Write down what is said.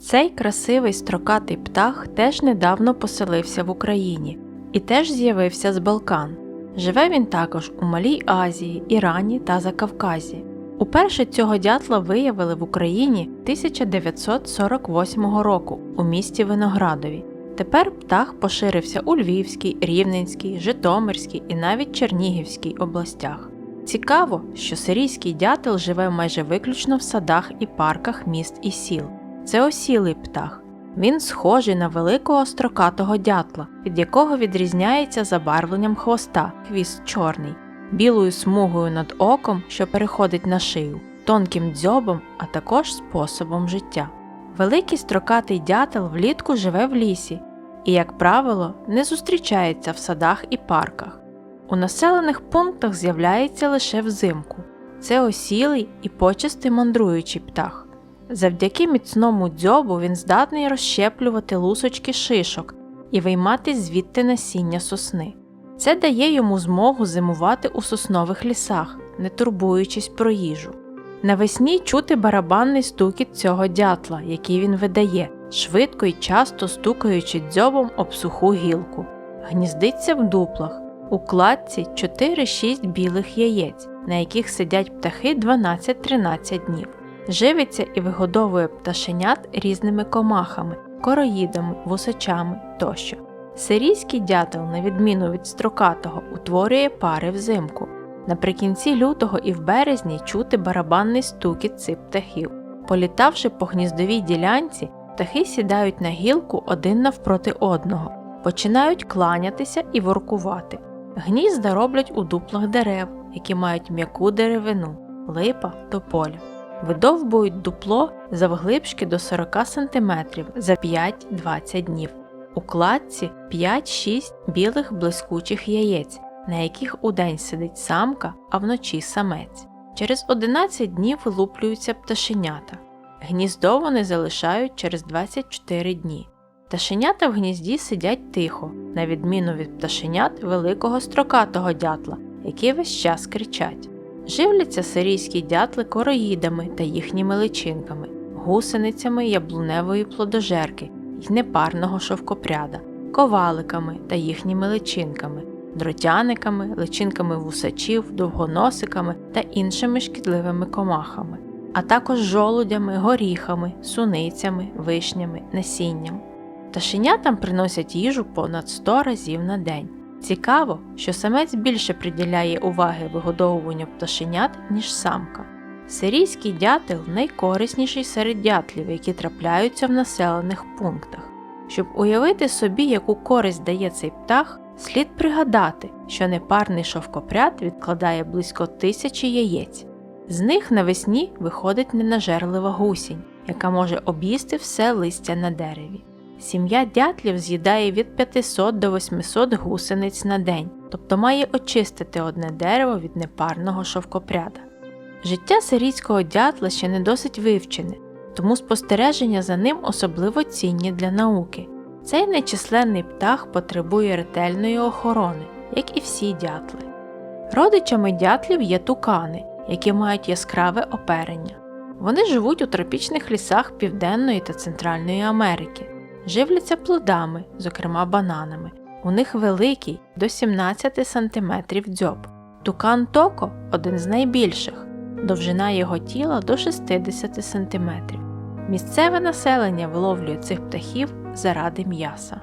Цей красивий строкатий птах теж недавно поселився в Україні і теж з'явився з Балкан. Живе він також у Малій Азії, Ірані та Закавказі. Уперше цього дятла виявили в Україні 1948 року у місті Виноградові. Тепер птах поширився у Львівській, Рівненській, Житомирській і навіть Чернігівській областях. Цікаво, що сирійський дятел живе майже виключно в садах і парках міст і сіл. Це осілий птах. Він схожий на великого строкатого дятла, від якого відрізняється забарвленням хвоста, хвіст чорний, білою смугою над оком, що переходить на шию, тонким дзьобом, а також способом життя. Великий строкатий дятел влітку живе в лісі і, як правило, не зустрічається в садах і парках. У населених пунктах з'являється лише взимку. Це осілий і почастий мандруючий птах. Завдяки міцному дзьобу він здатний розщеплювати лусочки шишок і виймати звідти насіння сосни. Це дає йому змогу зимувати у соснових лісах, не турбуючись про їжу. Навесні чути барабанний стукіт цього дятла, який він видає, швидко і часто стукаючи дзьобом об суху гілку. Гніздиться в дуплах, у кладці 4-6 білих яєць, на яких сидять птахи 12-13 днів. Живиться і вигодовує пташенят різними комахами, короїдами, вусачами тощо. Сирійський дятел, на відміну від строкатого, утворює пари взимку. Наприкінці лютого і в березні чути барабанний стукіт цих птахів. Політавши по гніздовій ділянці, птахи сідають на гілку один навпроти одного, починають кланятися і воркувати. Гнізда роблять у дуплах дерев, які мають м'яку деревину, липа, тополя. Видовбують дупло завглибшки до 40 см за 5-20 днів. У кладці 5-6 білих блискучих яєць, на яких удень сидить самка, а вночі самець. Через 11 днів вилуплюються пташенята. Гніздо вони залишають через 24 дні. Пташенята в гнізді сидять тихо, на відміну від пташенят великого строкатого дятла, які весь час кричать. Живляться сирійські дятли короїдами та їхніми личинками, гусеницями яблуневої плодожерки й непарного шовкопряда, коваликами та їхніми личинками, дротяниками, личинками вусачів, довгоносиками та іншими шкідливими комахами, а також жолудями, горіхами, суницями, вишнями, насінням. Пташенятам приносять їжу понад 100 разів на день. Цікаво, що самець більше приділяє уваги вигодовуванню пташенят, ніж самка. Сирійський дятел найкорисніший серед дятлів, які трапляються в населених пунктах. Щоб уявити собі, яку користь дає цей птах, слід пригадати, що непарний шовкопряд відкладає близько тисячі яєць. З них навесні виходить ненажерлива гусінь, яка може об'їсти все листя на дереві. Сім'я дятлів з'їдає від 500 до 800 гусениць на день, тобто має очистити одне дерево від непарного шовкопряда. Життя сирійського дятла ще не досить вивчене, тому спостереження за ним особливо цінні для науки. Цей нечисленний птах потребує ретельної охорони, як і всі дятли. Родичами дятлів є тукани, які мають яскраве оперення. Вони живуть у тропічних лісах Південної та Центральної Америки живляться плодами, зокрема бананами. У них великий до 17 см дзьоб. Тукан токо один з найбільших, довжина його тіла до 60 см. Місцеве населення виловлює цих птахів заради м'яса.